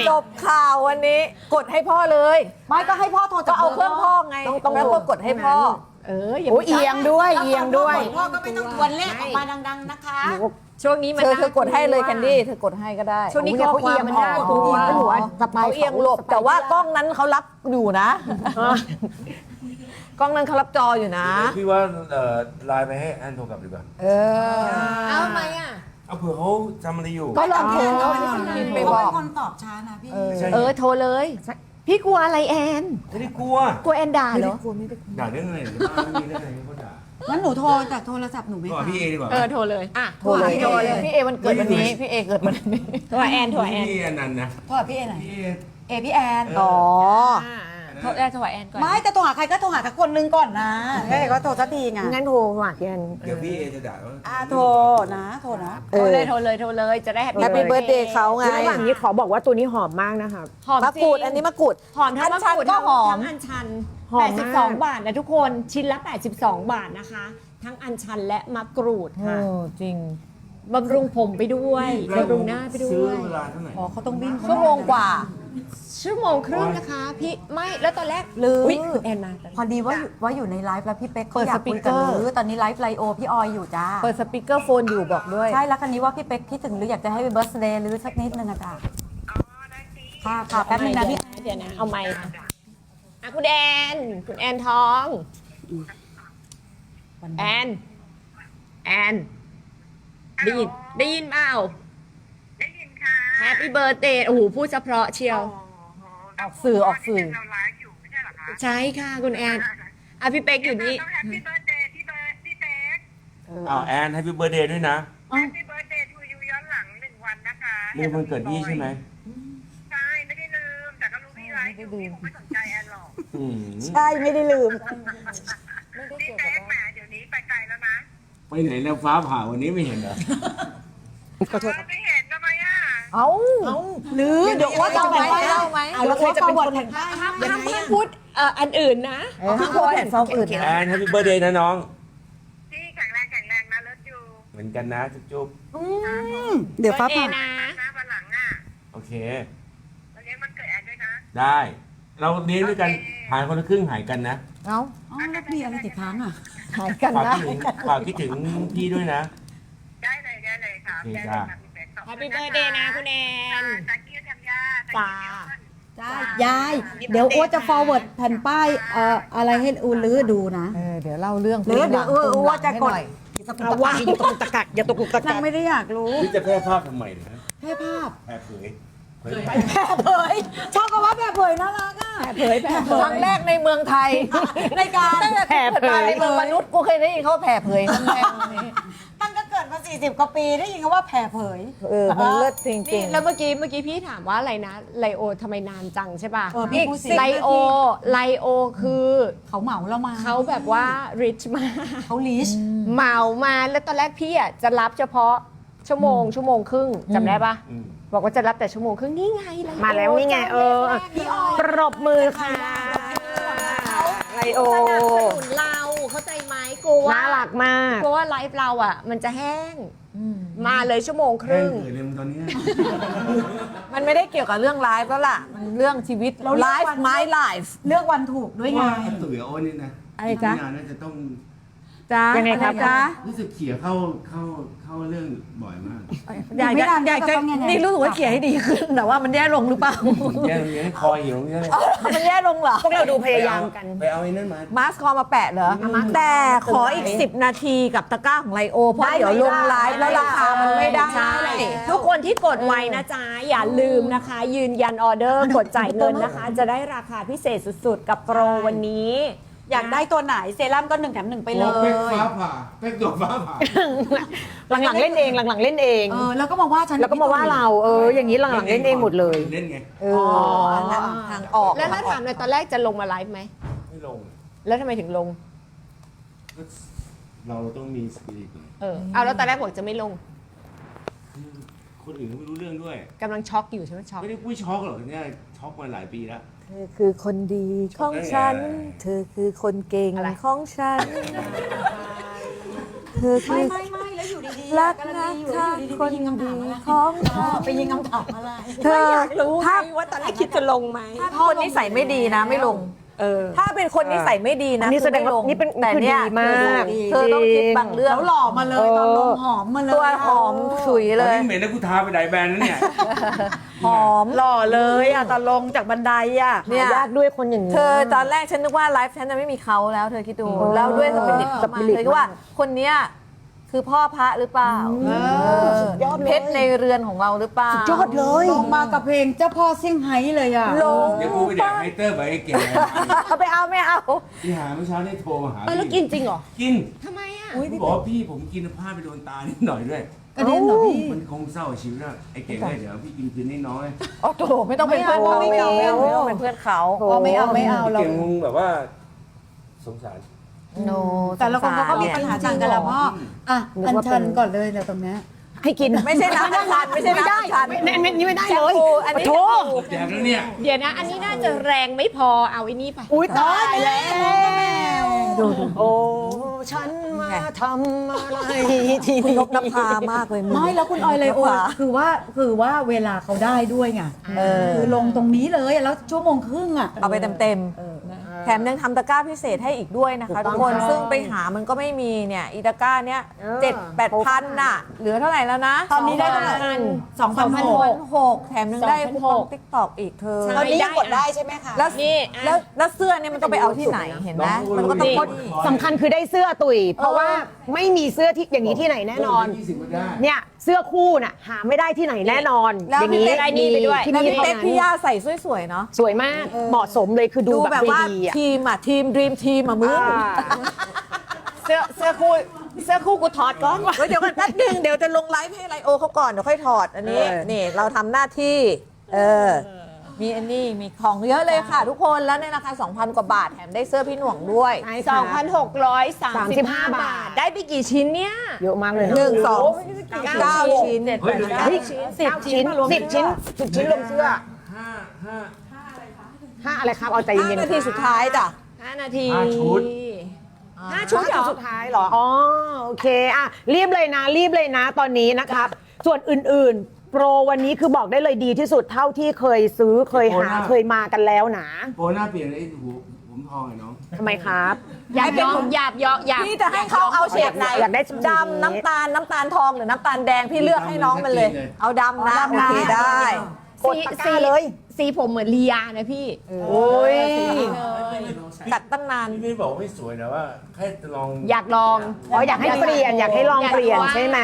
Speaker 2: จบข่าววันนี้ กดให้พ่อเลย
Speaker 1: ไม่ก็ให้พ่อโทร
Speaker 2: ก็
Speaker 1: จาก
Speaker 2: เอาเครื่องพ่อไง
Speaker 5: ต้องต้อง
Speaker 2: แล้วก็กดให้พ่อ
Speaker 4: เอออย่า
Speaker 5: โอ้ยเอียงด้วย เอียงด้วย
Speaker 1: พ่อก็ไม่ต้องทวนเลขออกมาดัง ๆ นะคะ
Speaker 4: ช่วงนี้มัน
Speaker 2: เธอเธอกดให้เลยาแคนดี้เธอกดให้ก็ได้
Speaker 4: ช่วงนี้
Speaker 5: โอ้ย
Speaker 4: ข้อความมันน่ากลัว
Speaker 5: เขาเอียงมันน่ากลัว
Speaker 2: เขาเอียงหลบ แต่ว่ากล้องนั้นเขารับอยู่นะ กล้องนั้นเขารับจออยู่นะ
Speaker 3: พี่ว่าเอ่อไลน์ไปให้แอนโทรกลับดีกว่า
Speaker 2: เออ
Speaker 4: เอาไหมอะ
Speaker 3: เอาเผื่อเขาทำอะไรอยู่
Speaker 2: ก็ลองโทร
Speaker 1: เขา
Speaker 2: พิมพ์ไป
Speaker 1: เป็น
Speaker 2: บอก
Speaker 1: คนตอบช้านะพี่
Speaker 3: ใช่
Speaker 4: เออโทรเลย พี่กลัวอะไรแอน
Speaker 3: ไม่ได้กลัว
Speaker 4: กลัวแอนด่าเหรอ
Speaker 3: ด่าเรื่องอะไรหรือว่าไม่มีเรื่องอะไรที่เขาด่า
Speaker 1: งั้นหนูโทรจากโทรศัพท์หนูไหม
Speaker 3: ก็
Speaker 1: คะ
Speaker 3: พี่เอดีกว่า
Speaker 4: เออโทรเลยอะ
Speaker 2: โทรเลย
Speaker 1: โทรเลย
Speaker 2: พี่เอวันเกิดวันนี้พี่เอเกิดวันนี้
Speaker 4: โทรแอนโทรแอน
Speaker 3: พี่อนันต์นะ
Speaker 1: โทรหาพี่เอไหน
Speaker 3: พี่เอ
Speaker 1: เอพี่แอน
Speaker 3: อ๋อ
Speaker 4: โทรแอนโทรแอนก่อน
Speaker 1: ไม่แต่โทรหาใครก็โทรหาสักคนนึงก่อนนะเฮ้ยก็โทรสักทีไง
Speaker 5: งั้นโทรมาเพียน
Speaker 3: เดี๋ยวพี่เอจะด่าว่า
Speaker 1: อ่าโทรนะ โทรนะ
Speaker 4: โทรเลยโทรเลยโทรเลยจะได้แฮป
Speaker 2: แฮปปี้เบิร์ดเดย์เขาไง
Speaker 5: ระหว่างนี้ขอบอกว่าตัวนี้หอมมากนะครับ
Speaker 4: หอม
Speaker 2: มะ
Speaker 4: จริ
Speaker 2: กรูด
Speaker 4: ง
Speaker 2: อันนี้มะกรูด
Speaker 4: หอมทั้งมะกรูด
Speaker 2: อัญชันก็หอม
Speaker 4: ทั้งอัญชัน
Speaker 5: หอมมาก
Speaker 4: 82 บาทนะทุกคนชิ้นละ 82 บาทนะคะ ทั้งอัญชันและมะกรูด
Speaker 2: โอ้
Speaker 4: ค่ะ
Speaker 2: จริง
Speaker 4: บำรุงผมไปด้วยบำรุงหน้าไปด้
Speaker 3: ซื้อ
Speaker 4: วย
Speaker 3: เวลาเท่าไหร่
Speaker 1: อ๋อเขาต้องวิ่ง
Speaker 2: ชั่วโมงกว่า
Speaker 4: ชั่วโมงครึ่งนะคะพี่ไม่แล้วตอนแรก
Speaker 1: ลืม
Speaker 4: อุ๊ยคุณแอนมา
Speaker 1: พอดีว่าอยู่ว่าอยู่ในไลฟ์แล้วพี่เป๊ก
Speaker 2: เปิ
Speaker 1: เขา
Speaker 2: ด
Speaker 1: อยากคุยกับ
Speaker 2: สปีกเกอร์
Speaker 1: หรือตอนนี้ไลฟ์ไลโอพี่ออยอยู่จ้า
Speaker 2: เปิดสปีกเกอร์โฟนอยู่บอกด้วย
Speaker 1: ใช่แล้วคันนี้ว่าพี่เป๊กคิดถึงหรืออยากจะให้เป็นเบิร์สเดย์หรือสักนิดนึงอะจ้าค่ะค่ะแป๊บนึงนะพี่
Speaker 4: เดี๋ยวนะ เอาไมค์ค่ะอะคุณแอน คุณแอนทอง แอน แอน ได้ยินได้ยินเปล่า
Speaker 6: ได้ยินค่ะ
Speaker 4: แฮปปี้เบิร์ดเดย์โอ้โหพูดเฉพาะเชียว
Speaker 2: ออกสื่อออกสื่อ
Speaker 6: เราไลฟ์อยู่ไม่ใช่เหรอคะ
Speaker 4: ใช่ค่ะคุณแอนอะพี่เป๊กอยู่นี่
Speaker 6: ต้องแฮปปี้เบิร์ดเดย์ที่เบิร์ดพี่เป๊ก
Speaker 3: อ้าวแอนให้พี่เบอร์เดย์ด้วยนะ
Speaker 6: แฮปปี้เบิร์ดเดย์ทูยูย้อนหลังหนึ่งวันนะคะ
Speaker 3: นี่มันเกิดพี่ใช่ไหม
Speaker 6: ใช่ไม่ได้ลืม แต่ก็รู้พี่ไลฟ์อยู่พี่ผมไม่สนใจแอนหรอก
Speaker 3: อืม
Speaker 1: ใช่ไม่ได้ลืม
Speaker 6: พี่เป๊กแหมเดี๋ยวนี้ไปไกลแล้วนะ
Speaker 3: ไปไหนแล้วฟ้าผ่าวันนี้ไม่เห็นเหรอ
Speaker 6: ขอโทษไม่เห็นทำไม
Speaker 2: เอ้า
Speaker 1: หรือเดี๋ยวว่าจะ
Speaker 2: เล่าไหม
Speaker 1: แบบว่า
Speaker 2: เล่าไหม
Speaker 1: เอาแล้วเคยจะเป็นคน
Speaker 4: ห้ามห้ามพูดเอ่ออันอื่นนะ
Speaker 2: พี่พูดแผ่นฟองอื่น
Speaker 3: แอนแฮปปี้เบอร์เดย์นะน้อง
Speaker 6: พี่แข็งแรงแข็งแรงนะเลิศอยู่
Speaker 3: เหมือนกันนะจุ๊บ
Speaker 1: เดี๋ยวฟ้า
Speaker 4: เอ
Speaker 1: ผ่า
Speaker 4: นะ
Speaker 6: นะวันหลังอะ
Speaker 3: ๆโอเค
Speaker 6: เราเลี้ยงมันเกิดแอนด้วยนะ
Speaker 3: ได้ เราเลี้ยงด้วยกันหายคนละครึ่งหายกันนะ
Speaker 2: เอ้า
Speaker 1: อ๋อแล้วมีอะไรติดค้างอะ
Speaker 2: หายกัน
Speaker 3: ฝาก
Speaker 2: นะ
Speaker 3: คิดถึงฝากคิดถึงพี่ด้วยนะ
Speaker 6: ได้เลยได้เลยครับ
Speaker 3: โอเค
Speaker 6: ได้เลย
Speaker 3: จ้ะ
Speaker 6: ครับพี่เบสขอบ
Speaker 4: แฮป
Speaker 6: คุ
Speaker 4: ปี้
Speaker 6: ณ
Speaker 4: เบ
Speaker 6: นะ
Speaker 4: อร์เดย์นะคุณแอน
Speaker 6: จากกี้ธัญญา
Speaker 4: จ้า
Speaker 1: จ้า ยาย เดี๋ยวอ้วจะ forward แผ่นป้ายเอ่ออะไรให้อูลือดูนะ
Speaker 2: เออเดี๋ยวเล่าเรื่อง
Speaker 1: หรือเดี๋ยว
Speaker 2: ปืนหลัง
Speaker 1: เออ
Speaker 2: ปืนหลัง
Speaker 1: ว่าจะ
Speaker 2: ให้
Speaker 1: กด
Speaker 2: หน่อย
Speaker 1: เอาว่าอย่าตกตะกักอย่าตกตะกักนางไม่ได้อยากรู้
Speaker 3: พี่จะแพร่ภาพทำไมเนี่ย
Speaker 1: ให้ภาพ
Speaker 3: แพร่เผยเผย
Speaker 1: แผ่เผยชอบคำว่าแผ่เผยน่ารักอะแผ่เผยแผ่เผ
Speaker 2: ค
Speaker 1: ย
Speaker 2: รั้งแรกในเมืองไทย
Speaker 1: ในการ
Speaker 2: ตั้งแต่
Speaker 1: แผ่เผ
Speaker 2: เกิดมายในเมืองมนุษย์กูเคยได้ยินเขาว่าแผ่เผยครั้งแรกนี้
Speaker 1: ตั้งแต่เกิดมา40กว่าปีได้ยินคำว่าแผ่เผย
Speaker 2: เออมันเลิศจ
Speaker 4: นี่
Speaker 2: ริง
Speaker 4: แล้วเมื่อกี้เมื่อกี้พี่ถามว่าอะไรนะไลโอทำไมนานจังใช่ป่ะ
Speaker 1: เออพี่พูดสิ
Speaker 4: ไลโอไลโอคือ
Speaker 1: เขาเหมาเรามา
Speaker 4: เขาแบบว่า rich มาก
Speaker 1: เขาลีช
Speaker 4: เหมามาแล้วตอนแรกพี่อะจะรับเฉพาะชั่วโมง ชั่วโมงครึ่งจำได้ปะ
Speaker 3: อืม
Speaker 4: บอกว่าจะรับแต่ชั่วโมงครึ่งนี่ไงไลโอ
Speaker 5: มาแล้วนี่ไงเออปรบมือค่ะ ไลโอ
Speaker 4: สนับสนุนเราเข้าใจไหมกลัวว่า
Speaker 5: น่ารักมาก
Speaker 4: กลัวว่าไลฟ์เราอะ มันจะแห้ง มาเลยชั่วโมงค
Speaker 3: แพร่
Speaker 4: รึ่ง
Speaker 3: เผยเลยมึงตอนเนี้ย
Speaker 2: ๆมันไม่ได้เกี่ยวกับเรื่องไลฟ์แล้วล่ะ มันเรื่องชีวิต
Speaker 1: เราเลือก
Speaker 2: ไล
Speaker 1: วั
Speaker 2: ฟ์
Speaker 1: น
Speaker 2: my life
Speaker 1: เลือกวันถูกด้วยไง
Speaker 3: ว่าตุ๋ยโอ้นี่นะ
Speaker 2: อะไรจ๊ะ
Speaker 3: งานน่าจะต้อง
Speaker 2: จ้า
Speaker 5: ยังไงครับ
Speaker 2: จ๊ะ
Speaker 3: รู้สึกเขี่ยเข้าเข้าเข้าเรื่องบ่อยมาก
Speaker 2: อยาก
Speaker 1: ไม่
Speaker 2: จะ
Speaker 1: นาน
Speaker 2: อยากจะ
Speaker 1: จะต้องยังไง
Speaker 2: นี่รู้สึกว่าเขียนให้ดีขึ้น แต่ว่ามันแย่ลงหรือเปล่า
Speaker 3: แย่ตรงนี้คอเหี่ยวตรงนี้เลย
Speaker 2: มันแย่ลงเหรอ
Speaker 5: พวกเราดูพยายามกัน
Speaker 3: ไปเอาไอ้นั่นมา
Speaker 2: มาสคอมาแปะเหรอ แต่ขออีก 10 นาทีกับตะกร้าของไลโอ เพราะเดี๋ยวลงไลฟ์แล้วราคามันไม่ได้
Speaker 4: ใช่ทุกคนที่กดไว้นะจ๊ะ อย่าลืมนะคะ ยืนยันออเดอร์กดจ่ายเงินนะคะ จะได้ราคาพิเศษสุดๆ กับโปรวันนี้
Speaker 1: อยากได้ตัวไหนเซรั่มก็หนึ่งแถมหนึ่งไปเล
Speaker 3: โอ้เป๊ก
Speaker 1: ย
Speaker 3: ฟ้าผ่าเป๊กตัวฟ้าผ่า
Speaker 5: หลังๆเล่นเองหลังๆเล่นเอง
Speaker 1: เออแล้วก็มาว่าฉัน
Speaker 5: แล้วก็มาว่าเราเออ อย่างนี้หลังๆเล่นเองหมดเลย
Speaker 3: เล่นไง
Speaker 2: เออทางออก
Speaker 4: แล้วถ้าถามเลยตอนแรกจะลงมาไลฟ์ไหม
Speaker 3: ไม่ลง
Speaker 4: แล้วทำไมถึงลง
Speaker 3: ก็เราต้องมีสปิริตหน่อย
Speaker 4: เออเอาแล้วตอนแรกบอกจะไม่ลง
Speaker 3: คือคนอื่นเขาไม่รู้เรื่องด้วย
Speaker 4: กำลังช็อกอยู่ใช่ไหมช็อก
Speaker 3: ไม่ได้พูดช็อกหรอกเนี่ยช็อกมาหลายปีแล้ว
Speaker 2: เธอคือคนดีของฉัน เธอคือคนเก่ง
Speaker 4: อะไร
Speaker 2: ของฉัน เธอคื
Speaker 1: ไม่
Speaker 2: อ
Speaker 1: ไม่ไม่แล้วอยู่ดีๆ
Speaker 2: รัก
Speaker 1: กำลั
Speaker 2: นะ
Speaker 1: งดีอยู่
Speaker 2: คะ
Speaker 1: อยู่ดีๆ
Speaker 2: คน
Speaker 1: ไปยิงคำถาม
Speaker 2: ดี
Speaker 1: อะไร
Speaker 2: ของ
Speaker 1: เอ
Speaker 2: ฉั
Speaker 1: อนไปยิงคำถามอะไร
Speaker 2: เธอ
Speaker 4: อยากรู้ไง
Speaker 2: ถ้า
Speaker 4: ว่าตอนแรกคิดจะลงไหม
Speaker 2: ถ้าคนนิสัยไม่ดีนะไม่ลง
Speaker 4: เออ
Speaker 2: ถ้าเป็นคนนิสัยไม่ดีนะ
Speaker 5: อันนี้แสดงว่า
Speaker 2: คือไม่ล
Speaker 5: นี่เป็น
Speaker 2: แต่เนี่ย
Speaker 5: คือดีมาก
Speaker 2: เธอต้องคิดบางเรื่อง
Speaker 1: แล้วหล่อมาเลยตอนลงหอมมาเลย
Speaker 2: ตัวหอมฉุย
Speaker 3: ต
Speaker 2: เล
Speaker 3: อน
Speaker 2: ย
Speaker 3: นี้เหม็นนะกูทาไปหลายแบรนด์แล้วเนี่ย
Speaker 2: หอม
Speaker 1: หล่อเลยอะตอนลงจากบันไดอะ
Speaker 2: เนี่ย
Speaker 5: ยากด้วยคนอย่างนี้
Speaker 2: เธอตอนแรกฉันนึกว่าไลฟ์ฉันจะไม่มีเขาแล้วเธอคิดดูแล้วด้วยสปิริตเข้ามา
Speaker 5: สปิริต
Speaker 2: เธอคิดว่าคนเนี้ยคือพ่อพระหรือเปล่าเออ
Speaker 5: สุดยอดเลย
Speaker 2: เพชรในเรือนของเราหรือเปล่า
Speaker 5: ยอดเลย
Speaker 1: ลงมากับเพลงเจ้าพ่อเซี่ยงไฮ้เลยอะ
Speaker 2: ลง
Speaker 3: เดี๋ยวกูไปแดกไฮเตอร์ไปไอ้เก๋
Speaker 2: เอาไปเอาไม่เอา
Speaker 3: ที่หาเมื่อเช้าได้โทรมาหา
Speaker 4: เออแล้วกินจริงเหรอ
Speaker 3: กิน
Speaker 4: ทำไมอะ
Speaker 3: ผมบอกว่าพี่ผมกินพลาดไปโดนตานิดหน่อยด้วย
Speaker 1: กระเด็นเหรอพี่
Speaker 3: มันคงเศร้าชีวิตแล้วไอ้เก๋เลยเดี๋ยวพี่กินคืนให้น้อย
Speaker 2: โอ้โหไม่ต้องเป็นเพื่อนเขา
Speaker 1: ไม่
Speaker 2: ไม่
Speaker 1: เอา
Speaker 2: เอา
Speaker 1: ไม่
Speaker 2: ไม่
Speaker 1: เอา
Speaker 2: เอาเป็นเพื่อนเขา
Speaker 1: อ๋อไม่เอาไม่เอา
Speaker 3: ไอ้
Speaker 1: เรา
Speaker 3: เก๋มึงแบบว่าสงสาร
Speaker 2: โน
Speaker 1: แต่ละคนเขาก็มีปัญหาต่างกันแหละพ่ออะ
Speaker 5: นึก
Speaker 1: อัน
Speaker 5: ว่า
Speaker 1: เชิญ
Speaker 5: เป็น
Speaker 1: ก่อนเลยเดี๋ยวตรงเนี้ย
Speaker 5: ให้กิน
Speaker 2: ไม่ใช่น้ำอัญชันไม่ใช่น้ำอัญชัน
Speaker 5: ไม่ไม่นี่ไม่ได้
Speaker 2: แช
Speaker 5: เล
Speaker 2: ม
Speaker 5: ย
Speaker 2: พูอันนี้
Speaker 5: โถ
Speaker 2: แชมพู
Speaker 3: แดกแล้วเนี่ย
Speaker 4: เดี๋ยวนะ อันนี้น่าจะแรงไม่พอเอาไอ้นี่ไป
Speaker 5: อุ้ยตายแล้
Speaker 1: ดู
Speaker 5: วโอ้ฉันมา ทำอะไรที่
Speaker 2: คุณ
Speaker 5: นี่
Speaker 2: นกนภามากเลยมึง
Speaker 1: ไม่แล้วคุณออยเลยโอ
Speaker 2: ขวา
Speaker 1: คือว่าคือว่าเวลาเขาได้ด้วยไง
Speaker 2: เออ
Speaker 1: คือลงตรงนี้เลยแล้วชั่วโมงครึ่งอะ
Speaker 2: เอาไปเต็ม
Speaker 1: เออ
Speaker 2: ๆ แถมยังทำตะกร้าพิเศษให้อีกด้วยนะคะ
Speaker 5: ถู
Speaker 2: ทุ
Speaker 5: ก
Speaker 2: ก
Speaker 5: ต้อง
Speaker 2: คน
Speaker 5: ค่ะ
Speaker 2: ซึ่งไปหามันก็ไม่มีเนี่ยอีตะกร้าเนี้ย
Speaker 5: เออ
Speaker 2: เจ็ดแปดพันน่ะ เหลือเท่าไหร่แล้วนะ
Speaker 1: ตอนนี้ได้เท่าไหร่สองพันห
Speaker 2: พัน
Speaker 1: ก
Speaker 2: หกแถมยังได้คูปองติ๊กตอกอีกเธอ
Speaker 4: ใช่
Speaker 1: ตอนนี้ยังกดได้ใช่ไหมคะ
Speaker 2: แล้ว
Speaker 4: นี่อะ
Speaker 2: แล้วแล้วเสื้อเนี่ยมันต้องไปเอาที่ไหนเห็นไหมมันก็ต้อง
Speaker 3: นี่
Speaker 2: พ่น
Speaker 5: สำคัญคือได้เสื้อตุยเพราะว่าไม่มีเสื้อที่อย่างนี้ที่ไหนแน่นอน
Speaker 3: ยี่สิบก็ได้
Speaker 5: เนี่ย เสื้อคู่น่ะหาไม่ได้ที่ไหนแน่นอน
Speaker 2: แล้ว
Speaker 5: อย่างนี้
Speaker 2: พี่เป๊ก
Speaker 4: ได้นี่ไปด้วย
Speaker 5: ที่
Speaker 2: แล้ว
Speaker 5: นี่
Speaker 2: พี่
Speaker 5: เท่า
Speaker 2: เป๊ก
Speaker 5: นั้น
Speaker 2: พี่ย่าใส่สวยๆเนาะ
Speaker 5: สวยมากเหมาะสมเลยคือดู
Speaker 2: ดู
Speaker 5: แบ
Speaker 2: แบบบว่า
Speaker 5: ดีๆอะ
Speaker 2: ทีมอะทีมดรีมทีมอะมึง
Speaker 4: เสื้อเสื้อคู่เสื้อคู่กูถอดก่อน
Speaker 2: เดี๋ยวก่อนแป๊บนึงเดี๋ยวจะลงไลฟ์ให้ไลโอเขาก่อนเดี๋ยวค่อยถอดอันนี้
Speaker 5: เออ
Speaker 2: นี่เราทำหน้าที่ เออ มีอันนี้มีของเยอะเลยค่ะ ทุกคนแล้วในราคา 2,000 กว่าบาทแถมได้เสื้อพี่หน่วงด้วย
Speaker 5: ใช่
Speaker 4: ส
Speaker 5: ค่ะ
Speaker 4: องพันหกร้อยสามสิบห้า
Speaker 5: 35
Speaker 4: บาท ได้ไปกี่ชิ้นเนี่ย
Speaker 5: เยอะมากเลยนะ
Speaker 2: หนึ่งสองเก้าชิ้น
Speaker 3: เฮ้ยเดี๋ยวนะ
Speaker 5: เฮ้ยสิบชิ้นสิบชิ้นสิบชิ้นรวมเสื้อ
Speaker 3: ห้าห้า
Speaker 5: ห้าอะไรครับเอาใจเย็น
Speaker 2: 5นาทีสุดท้ายจ้ะ
Speaker 4: 5นาที
Speaker 3: ห้าชุด
Speaker 4: ห้าชุดเหรอ
Speaker 5: สุดท้ายเหรอ อ๋อ โอเค อะ รีบเลยนะ รีบเลยนะ ตอนนี้นะครับ ส่วนอื่นๆ โปรวันนี้คือบอกได้เลยดีที่สุดเท่าที่เคยซื้อเคยหาเคยมากันแล้วนะ
Speaker 3: โปรหน้าเปลี่ยนไอ้หูผมทองไอ้น้อง
Speaker 5: ทำไมครับ
Speaker 4: อยากย้อมอยากย้อมอยาก
Speaker 2: พี่จะให้เขาเอาเฉดไหน
Speaker 5: อยากได้
Speaker 2: ดำน้ำตาลน้ำตาลทองหรือน้ำตาลแดงพี่เลือกให้น้องมันเลย
Speaker 3: ดำเลย
Speaker 2: เอาดำนะ
Speaker 5: เอา
Speaker 2: โอ
Speaker 5: ดำนะ
Speaker 2: เคได้
Speaker 5: กดตะกร้าเลย
Speaker 4: สีผมเหมือนลียานะพี่
Speaker 5: โอ้ย
Speaker 2: กัดตั้งนาน
Speaker 3: พี่ไม่บอกไม่สวยแต่ว่าแค่ลอง
Speaker 4: อยากลอง
Speaker 5: อ๋ออยากให้เปลี่ยนอยากให้ลองเปลี่ยนใช่ไหม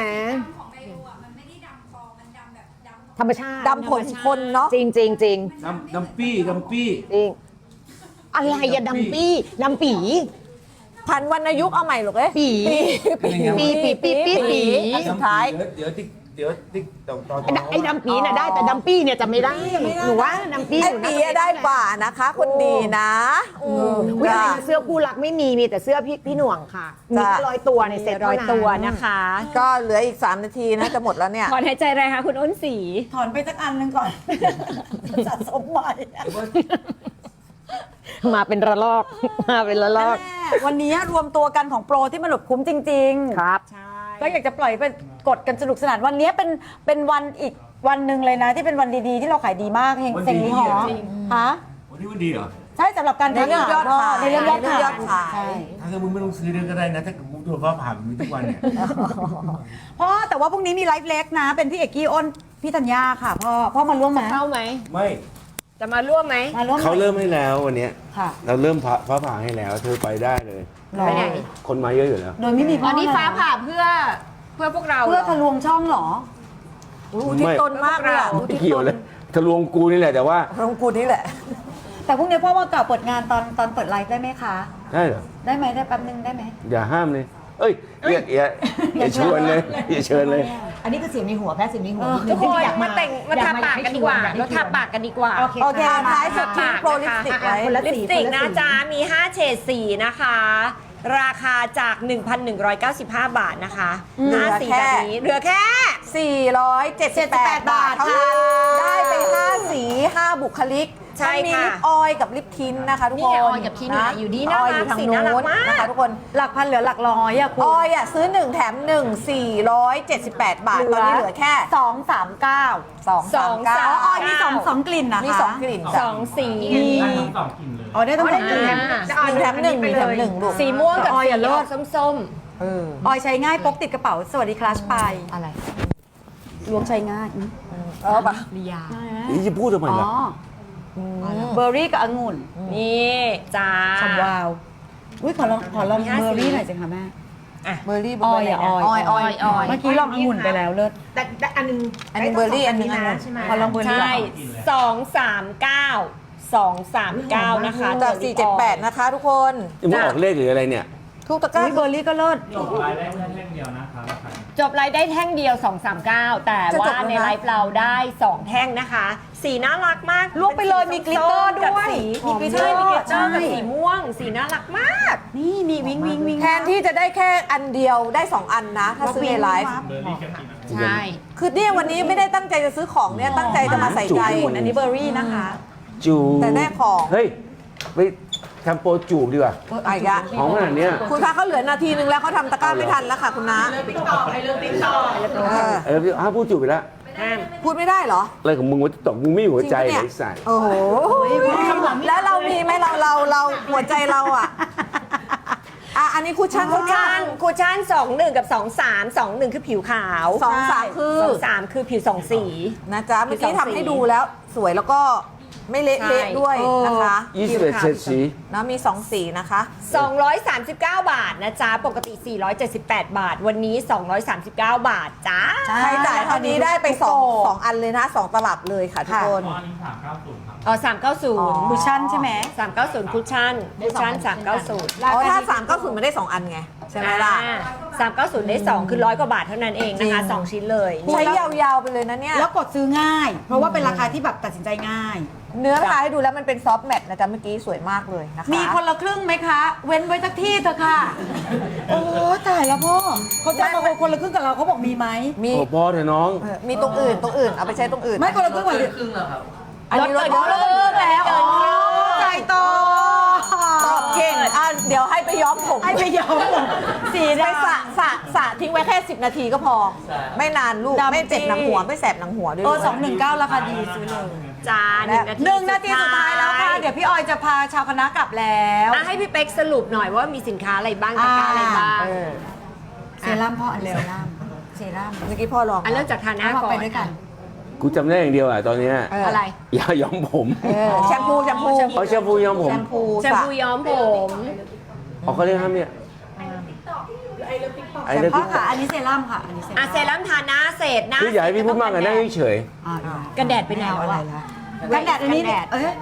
Speaker 5: ธรรมชาติ
Speaker 2: ดำผลคนเนาะ
Speaker 5: จริงจริงจริง
Speaker 3: ดำดำปี้ดำปี้
Speaker 5: จริงอะไรอะดำปี้ดำปี
Speaker 2: พันวรรณยุกต์เอาใหม่หรอกเอ้ย
Speaker 5: ปีปีปีปีปีปีปี
Speaker 2: อันสุดท้าย
Speaker 3: เดี๋ยวติ๊กเดี๋ยวติ๊ก ต่อต่อ
Speaker 5: ไอ้ดำไอ้ดำปีน่ะได้แต่ดำปี้เนี่ยจะไม่ได้หนูว่าดำปี้
Speaker 2: ไอ้
Speaker 5: หนู
Speaker 2: ปี
Speaker 5: น่าจะ
Speaker 2: อะได้กว่านะคะ คนดีนะอืม
Speaker 5: อุ๊ยอะไร
Speaker 2: จ้ะ
Speaker 5: นะเสื้อคู่รักไม่มีมีแต่เสื้อพี่พี่หน่วงค่ะมี
Speaker 2: จ้ะ
Speaker 5: แค่ร้อยตัวในเซ็ต
Speaker 4: ร้อย
Speaker 5: เท่านั้น
Speaker 4: ตัวนะคะ
Speaker 2: ก็เหลืออีก 3 นาทีนะจะหมดแล้วเนี่ย
Speaker 4: ถอนหายใจเลยค่ะคุณอ้นสี
Speaker 1: ถอนไปสักอันหนึงก่อน สะสมใหม่
Speaker 5: มาเป็นระลอก มาเป็นระลอก
Speaker 1: แม่วันนี้รวมตัวกันของโปรที่มันแบบคุ้มจริงๆ
Speaker 5: ครับ
Speaker 4: ใช่
Speaker 1: ก็อยากจะปล่อยไปกดกันสนุกสนานวันนี้เป็นเป็นวันอีกวันหนึ่งเลยนะ ที่เป็นวันดีๆ ที่เราขายดีมากเฮงเซ็งนี้หอฮะ
Speaker 3: วันนี้วันดีเหรอ
Speaker 1: ใช่สำหรับการ
Speaker 2: ในเรื่องยอดขาย
Speaker 1: ในเรื่องยอด
Speaker 2: ในเรื่องยอด
Speaker 1: ขา
Speaker 2: ขาย
Speaker 1: ย
Speaker 3: ถ้าเกิดมึงไม่ต้องซื้อเรื่องก็ได้นะ ถ้าเกิดมึงตัวฟ้าผ่ามึงทุกวันเนี่ย
Speaker 1: พ่อแต่ว่าพรุ่งนี้มีไลฟ์เล็กนะ เป็นพี่เอกกี้อ้นพี่ธัญญาค่ะพ่อพ่อมาร่วมไหม
Speaker 4: เข้าไหม
Speaker 3: ไม่
Speaker 4: จะมาร่วมไหม
Speaker 1: มาร่วมไห
Speaker 3: เขาเริ่มให้แล้ววันเนี้ย
Speaker 1: ค่ะ
Speaker 3: เราเริ่มฟ้าฟ้าผ่าให้แล้ว เธอไปได้เลย
Speaker 4: ไปไหน
Speaker 3: คนมาเยอะอยู่แล้ว
Speaker 1: โดยไม่มีพ่
Speaker 4: ต
Speaker 1: อ
Speaker 4: อนนี้ะฟ้าผ่าเพื่อเพื่อพวกเรา
Speaker 1: เพื่อทะลวงช่องเหรอ
Speaker 2: รู้ที่ตนมากเลยอะ
Speaker 3: ไม่เกี่ยวเลยทะลวงกูนี่แหละแต่ว่า
Speaker 2: ลงกูนี่แหละ
Speaker 1: แต่พรุ่งนี้พ่อว่ากล่าวเปิดงานตอนตอนเปิดไลฟ์ได้ไหมคะ
Speaker 3: ได้เหรอ
Speaker 1: ได้ไหมได้แป๊บนึงได้ไหม
Speaker 3: อย่าห้ามเลย เอ้ยอย่าอย่าอย่าชวนเลยอย่าเชิญเลย
Speaker 5: อันนี้คือเสียงในหัวแพ้เสียงในหัว
Speaker 4: ทุกคนมาแต่งมาทาปากกันดีกว่าเราทาปากกันดีกว่า
Speaker 5: โอเค
Speaker 2: โอเค
Speaker 5: ค่ะ
Speaker 2: ท้ายสุดทิ้งโปรลิปสติกไว้
Speaker 5: คนละ
Speaker 4: ลิป
Speaker 5: สี
Speaker 4: สติก
Speaker 5: คล
Speaker 4: นะ
Speaker 5: สี
Speaker 4: จ๊ะมี 5 เฉดสีนะคะ ราคาจาก 1,195 บาทนะคะ5สีแบบนี้เหลือแค่
Speaker 2: 478 บาทเท่านั้นได้ไป 5 สี 5 บุคลิก
Speaker 4: ใช่
Speaker 2: มันมี
Speaker 4: ค่ะ
Speaker 2: ลิปออยล์กับลิปทินนะคะทุก
Speaker 4: นี่
Speaker 2: คน
Speaker 4: ไงออยล์กับทินอยู่ไหนอยู่นี่น่ารัก
Speaker 2: ออยล์อยู่ทาง
Speaker 4: สี
Speaker 2: โน้
Speaker 4: น่ารัก
Speaker 2: น
Speaker 4: มาก
Speaker 2: นะคะทุกคน
Speaker 1: หลักพันเหลือหลักร้อยอะคุณ
Speaker 2: ออยล์อะซื้อ 1 แถม 1 478 บาทตอนนี้เหลือแค่
Speaker 1: สองสามเก้า
Speaker 2: 2
Speaker 4: สอง
Speaker 2: 3
Speaker 4: สาม
Speaker 1: อ๋อออย
Speaker 2: 9
Speaker 1: มีสองสองกลิ่นนะคะ
Speaker 2: มี2กลิ่น
Speaker 4: ส
Speaker 2: จ้ะ
Speaker 4: องสี
Speaker 1: มีอ๋อได้ต้องสองกลิ่น
Speaker 4: อ่า
Speaker 2: หนึ่งแถมหนึ่งหนึ่งแถมหนึ่งลูก
Speaker 4: สีม่วงกับ
Speaker 1: ออย
Speaker 4: สี
Speaker 1: อะเลิ
Speaker 4: อ
Speaker 1: ศ
Speaker 4: อกส้ม
Speaker 2: เออ
Speaker 1: ออยใช้ง่ายพกติดกระเป๋า สวัสดีคลาสไป
Speaker 2: อะไร
Speaker 1: ลวงใช้ง่ายอืม
Speaker 2: เออปะ
Speaker 4: ๆลียา
Speaker 1: ง่ายไหม
Speaker 3: นี่จะพูดทำไม
Speaker 1: อ๋อ
Speaker 3: ล่ะ
Speaker 1: เบอร์รี่กับองุ่น
Speaker 4: นี่จ้า
Speaker 1: ชมวาว อุ้ยขอลองขอลอง
Speaker 4: มีห้า
Speaker 1: เบอร์รี่
Speaker 4: สี
Speaker 1: หน่อยสิคะแม่
Speaker 2: เบอร์รี่
Speaker 1: ออยอะ
Speaker 2: ออยออย
Speaker 4: ออย
Speaker 1: เมื่อกี้ลององุ่นไปแล้วเลิศ
Speaker 5: แต่แต่อันนึง
Speaker 2: อันนึงเบอร์รี่อันนึงองุ่น
Speaker 5: ใช่ไหม
Speaker 1: ขอลองเบอร์รี่
Speaker 4: ใช่สองสามเก้าสองสามเก้านะคะ
Speaker 2: จาก
Speaker 4: ตัวลิปออยล์
Speaker 2: 478 นะคะทุกคน
Speaker 3: นี่มึงออกเลขหรืออะไรเนี่ย
Speaker 2: ทุกตะกร้า
Speaker 1: อุ้ยเบอร์รี่ก็เลิศ
Speaker 4: จบไลฟ์ได้แท่งเดียว 239 แต่
Speaker 2: จะจ
Speaker 4: ว่า
Speaker 2: บแล้วนะ
Speaker 4: ในไลฟ์เราได้ 2 แท่งนะคะ สีน่ารักมาก
Speaker 1: ลวกไปเลยมีกลิตเตอร์ด้วย
Speaker 4: มีกลิตเตอร์มีกลิตเตอร์กับสีม่วง สีน่ารักมาก
Speaker 1: นี่นี่วิงวิงวิง
Speaker 2: แทนที่จะได้แค่อันเดียวได้2อันนะ ถ้าซื้อในไลฟ์
Speaker 4: ใช่
Speaker 2: คือเนี่ยวันนี้ไม่ได้ตั้งใจจะซื้อของเนี่ยตั้งใจจะมาใส่ใจ
Speaker 1: องุ่นอันนี้เบอร์รี่นะคะ
Speaker 3: จูบ
Speaker 2: แต่ได้ของ
Speaker 3: เฮ้ย ไปทำโปรจูบดีกว่า
Speaker 2: อะไรกะ
Speaker 3: ของขนาดเนี้ย
Speaker 2: คุณคะเขาเหลือนาทีนึงแล้วเขาทำตะกร้าไม่ทันแล้วค่ะคุณน้าเออ
Speaker 3: เอออ้าวพูดจูบไปแล้ว
Speaker 2: พูดไม่ได้เหรอ
Speaker 3: อะไรของมึงวะตกมึงไม่มีหัวใจ
Speaker 2: จริงปะเนี่ย
Speaker 3: ไอ้สัตว์
Speaker 2: โอ้โหแล้วเรามีไหมเราเราเราหัวใจเราอะอะอันนี้คุชชั่น
Speaker 4: คู
Speaker 2: คุชชั่
Speaker 4: ชั่
Speaker 2: น
Speaker 4: นคูชั่น2 1กับ2 3 2 1คือผิวขาว
Speaker 2: สองสามคือ
Speaker 4: 2 3คือผิว2สี
Speaker 2: นะจ๊ะเมื่อกี้
Speaker 4: คือสอง
Speaker 2: ทำให้
Speaker 4: สี
Speaker 2: ดูแล้วสวยแล้วก็ ไม่เละ
Speaker 4: ใช่
Speaker 2: เทะด้วยนะคะ
Speaker 3: ยี่สิบเอ็ดเศษสี
Speaker 2: นะมี 2 สีนะคะ
Speaker 4: 239 บาทนะจ๊ะ ปกติ 478 บาท วันนี้ 239 บาทจ้า
Speaker 2: ใครจ่ายเท่านี้ได้ไปสองสองอันเลยนะสองตลับเลยค่ะทุกคน
Speaker 4: อ๋ อ390
Speaker 1: คุชชั่นใช่ไหม
Speaker 4: 390คุชชั่นคุชชั่น390
Speaker 2: อ๋อถ้า390มันได้ 2 อันไง ใช่ไหมล่ะ
Speaker 4: 390ได้2คือร้อยกว่าบาทเท่านั้นเองนะคะ2ชิ้นเลย
Speaker 2: ใช้ยาวๆไปเลยนะเนี่ย
Speaker 1: แล้วกดซื้อง่าย เพราะว่าเป็นราคาที่แบบตัดสินใจง่าย
Speaker 2: เนื้อทาให้ดูแล้วมันเป็นซอฟต์แมทนะจ๊ะเมื่อกี้สวยมากเลยนะคะ
Speaker 1: มีคนละครึ่งไหมคะ เว้นไว้สักที่เถอะค่ะ โอ้ตายแล้วพ่อเขาจะมาคนละครึ่งกับเราเขาบอกมีไหม
Speaker 2: มี
Speaker 3: โอ้พอเถอะน้อง
Speaker 2: เออมีตรงอื่นตรงอื่นเอาไปใช้ตรงอื่น
Speaker 1: ไม่คนละครึ่งเหมือน
Speaker 2: อันนี้ลด
Speaker 1: ลดเลิกแล้วอ๋อใจโต
Speaker 2: ตอบเก่งอะเดี๋ยวให้ไปย้อมผม
Speaker 1: ให้ไปยอมสี
Speaker 2: ไป
Speaker 1: ดำ
Speaker 2: สระสระสระทิ้งไว้แค่ 10 นาทีก็พอ ไม่นานลูก
Speaker 1: ดำ
Speaker 2: ไม่เจ็บ
Speaker 1: จริง
Speaker 2: หนังหัว ไม่แสบหนังหัวด้วย
Speaker 1: เออ
Speaker 2: ลูก
Speaker 1: สองหนึ่งเก้าราคาดีซื้อเลย
Speaker 4: จานหนึ่งนาที
Speaker 1: หนึ่งนาทีสุดท้ายแล้วค่ะ เดี๋ยวพี่ออยจะพาชาวคณะกลับแล้ว
Speaker 4: อะให้พี่เป๊กสรุปหน่อยว่ามีสินค้าอะไรบ้างตะกร้าอะไรบ้าง
Speaker 2: เออ
Speaker 1: เซรั่มพ่ออันเซรั่มเซรั่ม
Speaker 2: เมื่อกี้พ่อลอง
Speaker 4: อันเริ่มจากทาหน้า
Speaker 1: เอา
Speaker 4: ก่อ
Speaker 1: ไป
Speaker 4: น
Speaker 1: ด้วยกัน
Speaker 3: กูจำได้อย่างเดียวอะตอนเนี้ย
Speaker 2: เอออ
Speaker 4: อะไร
Speaker 3: ยาย้อมผม
Speaker 2: เออแชมพูแชมพู
Speaker 3: เอาแชมพูย้อมผม
Speaker 2: แชมพู
Speaker 4: แชมพูย้อมผม
Speaker 3: เอาเขาเรียกครับเนี่ยไอ้เรื่อง
Speaker 1: พ่อ
Speaker 3: ที่
Speaker 1: ค่ะอันนี้เซรั่มค่ะอันนี้เซ
Speaker 4: อะ
Speaker 1: รั่ม
Speaker 4: เซรั่มทาหน้าเสร็จหน้า
Speaker 3: คืออยากให้พี่พูดมากกันนั่งเฉย
Speaker 1: อ่า
Speaker 4: กันแดดไปไหนแล้ว
Speaker 1: อะไร
Speaker 4: อะ
Speaker 1: ล่ะกันแดดอันนี้
Speaker 4: กันแดด
Speaker 1: เอ้ย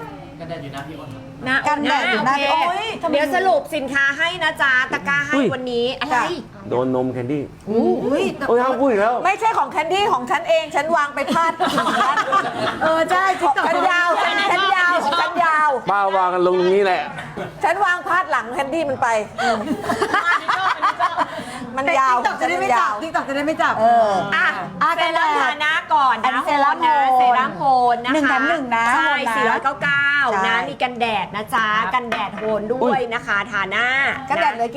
Speaker 4: หน้า
Speaker 1: กันแดดอยู่หน้า
Speaker 4: โอเค
Speaker 1: โอ๊ยทำไม
Speaker 4: เดี๋ยวสรุปสินค้าให้นะจ๊ะตะกร้าให้วันนี้อะไร
Speaker 3: ๆโดนนมแคนดี้
Speaker 1: อุ้ย
Speaker 3: โอ้ยห้ามพูดอีกแล้ว
Speaker 2: ไม่ใช่ของแคนดี้ของฉันเอง ฉันวางไปพาดของฉัน
Speaker 1: เออใช่
Speaker 2: ข
Speaker 1: จิ๊
Speaker 2: อกง
Speaker 1: ตอก
Speaker 2: ฉันยาวฉันยาวของฉันยาว
Speaker 3: ป้าวางกันลงตรงนี้แหละ
Speaker 2: ฉันวางพาดหลังแคนดี้มันไปอืมมันยาว
Speaker 1: ติ๊กตอกจะได้ไม่จับติ๊กตอกจะได้ไม่จับ
Speaker 2: เออ
Speaker 4: อะ
Speaker 1: อะ
Speaker 4: เซรั่ม
Speaker 1: กันแดด
Speaker 4: ทาหน้าก่อน
Speaker 1: อัน
Speaker 4: นะ
Speaker 1: นี้เซรั่ม
Speaker 4: นะ
Speaker 1: โฮน
Speaker 4: เซรั่มโฮนนะคะ
Speaker 1: หนึ่งแถมหนึ่งนะ
Speaker 4: ใช่
Speaker 1: โฮนนะ
Speaker 4: 499
Speaker 2: ใช่
Speaker 4: นะมีกันแดดนะจ๊ะ กันแดดโฮนด้วยนะคะ ทาหน้า
Speaker 2: กันแดดเหลือกี่